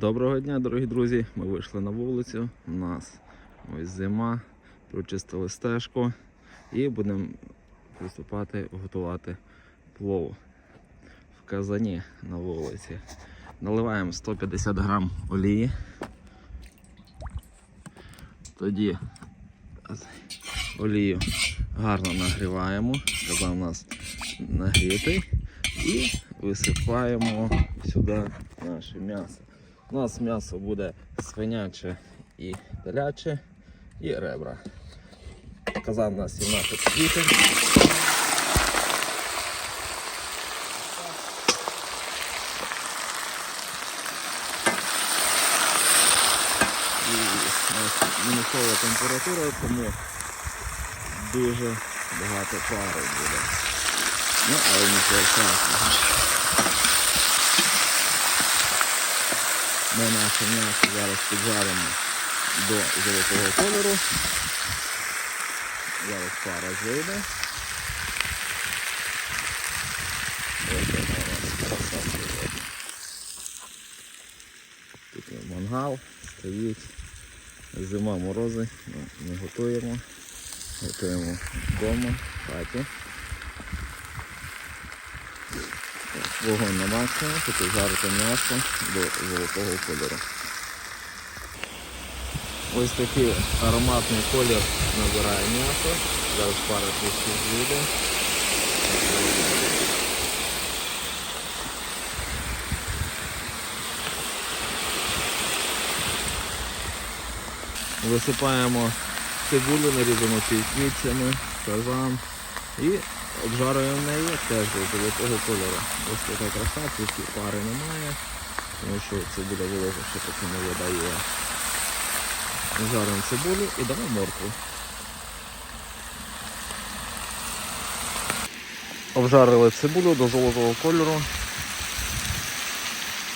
Доброго дня, дорогі друзі! Ми вийшли на вулицю. У нас ось зима, прочистили стежку і будемо приступати готувати плов в казані на вулиці. Наливаємо 150 грам олії. Тоді олію гарно нагріваємо. Казан у нас нагрітий. І висипаємо сюди наше м'ясо. У нас м'ясо буде свиняче і теляче, і ребра. Казан у нас 17 літрів. І у нас мінусова температура, тому дуже багато пари буде. Ну, але нічого страшного. Ми наше м'ясо зараз піджаримо до золотого кольору. Зараз пара зійде. Тут мангал, стоїть. Зима морози, ну, ми готуємо. Готуємо вдома, в хаті. Вогонь на максимум, тут жарити м'ясо до золотого кольору. Ось такий ароматний колір набирає м'ясо. Зараз пара трішки зійде. Висипаємо цибулю, нарізану півквітцями, казан і обжарюємо неї теж до золотого кольору. Ось така краса, тут пари немає, тому що цибуля волога ще поки не видає. Жаримо цибулю і дамо моркву. Обжарили цибулю до золотого кольору.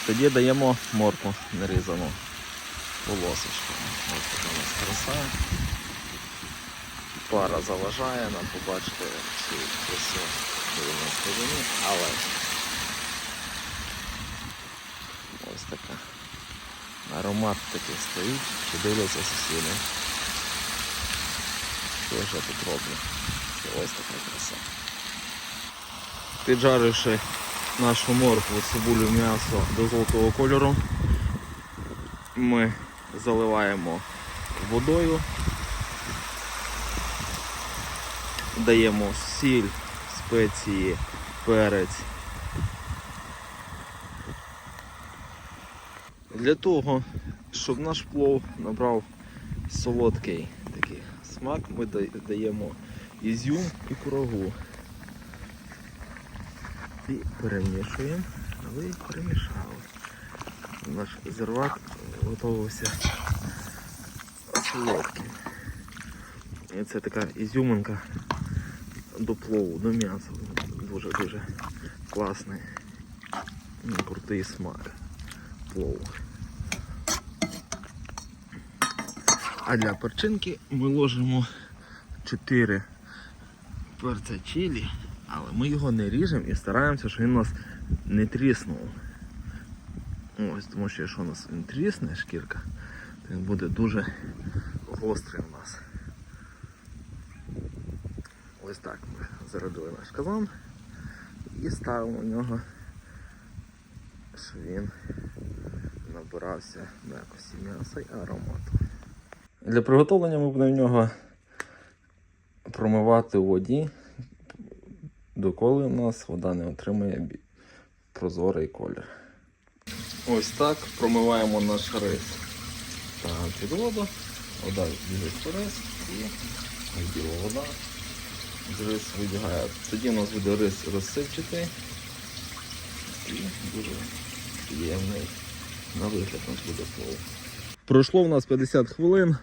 Тоді даємо моркву нарізану полосочками. Ось така у нас краса. Пара заважає нам побачити всю красу на стороні, але ось така. Аромат такий стоїть, чи дивляться сусіди. Що ж я тут роблю? Ось така краса. Піджаривши нашу моркву, цибулю, м'ясо до золотого кольору, ми заливаємо водою, даємо сіль, спеції, перець. Для того, щоб наш плов набрав солодкий такий смак, ми даємо ізюм і курагу. І перемішуємо, але перемішали. Наш зервак готувався солодким. І це така ізюминка до плову, до м'яса. Дуже-дуже класний, крутий смак плову. А для перчинки ми ложимо 4 перця чилі, але ми його не ріжемо і стараємося, щоб він у нас не тріснув. Ось, тому що якщо у нас він трісне шкірка, то він буде дуже гострий у нас. Ось так ми зарядили наш казан і ставимо в нього, щоб він набирався м'якості м'яса і аромату. Для приготовлення ми будемо в нього промивати у воді, доколи у нас вода не отримає прозорий колір. Ось так промиваємо наш рис та під воду. Вода біжить в рис і біла вода рис вибігає. Тоді у нас буде рис розсипчатий і дуже приємний на вигляд у нас буде плов. Пройшло в нас 50 хвилин.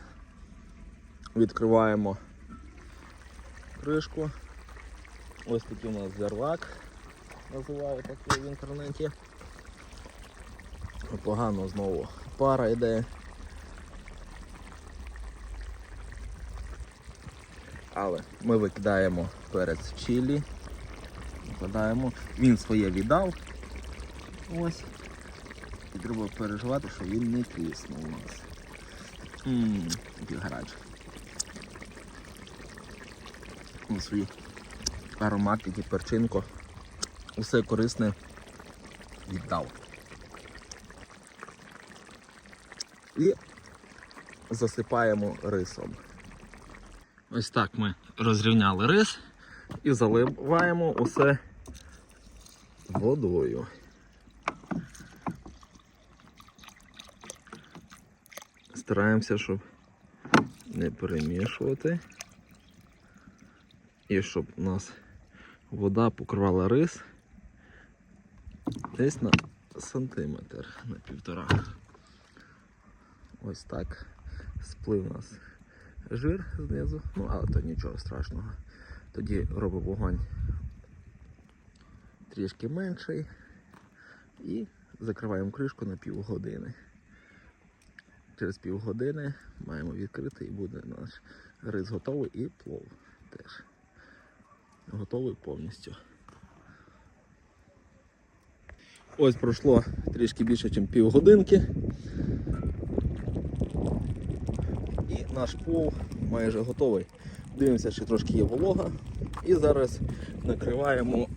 Відкриваємо кришку. Ось такий у нас зервак, називають так в інтернеті. Погано знову пара йде. Але ми викидаємо перець чилі. Викладаємо. Він своє віддав. Ось. І треба переживати, що він не тріснув у нас. Ммм, який гарячий. Ну, свій аромат, який перчинко. Усе корисне віддав. І засипаємо рисом. Ось так ми розрівняли рис і заливаємо усе водою. Стараємося, щоб не перемішувати. І щоб у нас вода покривала рис десь на сантиметр, на півтора. Ось так сплив у нас жир знизу, ну але то нічого страшного. Тоді робимо вогонь трішки менший і закриваємо кришку на півгодини. Через півгодини маємо відкрити і буде наш рис готовий і плов теж. Готовий повністю. Ось пройшло трішки більше, ніж півгодинки. Наш плов майже готовий. Дивимося, чи трошки є волога. І зараз накриваємо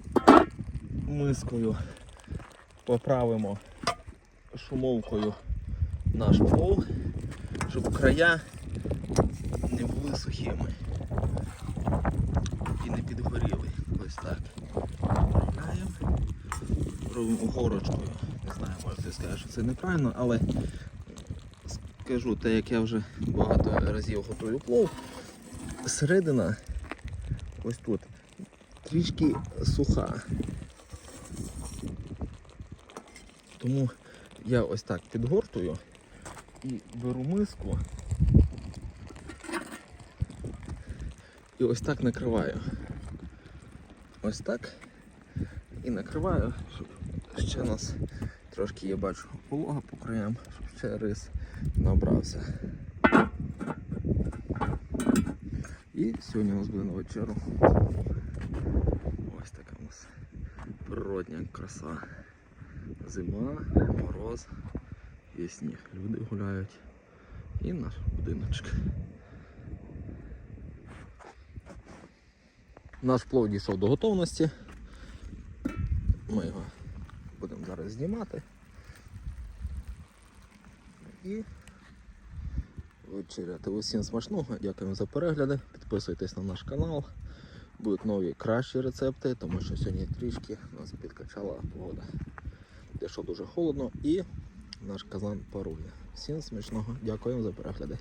мискою, поправимо шумовкою наш плов, щоб края не були сухими і не підгоріли. Ось так. Робимо горочкою. Не знаю, може ти скажеш, що це неправильно, але скажу те, як я вже багато разів готую плов. Середина ось тут трішки суха. Тому я ось так підгортую і беру миску і ось так накриваю. Ось так. І накриваю, щоб ще у нас трошки я бачу волога по краям, щоб ще рис набрався. І сьогодні у нас буде на вечеру. Ось така у нас природня краса. Зима, мороз, є сніг. Люди гуляють. І наш будиночок. Наш плов дійшов до готовності. Ми його будемо зараз знімати. І вечеряти. Усім смачного, дякуємо за перегляди. Підписуйтесь на наш канал. Будуть нові кращі рецепти, тому що сьогодні трішки нас підкачала погода. Дещо дуже холодно і наш казан парує. Всім смачного, дякуємо за перегляди.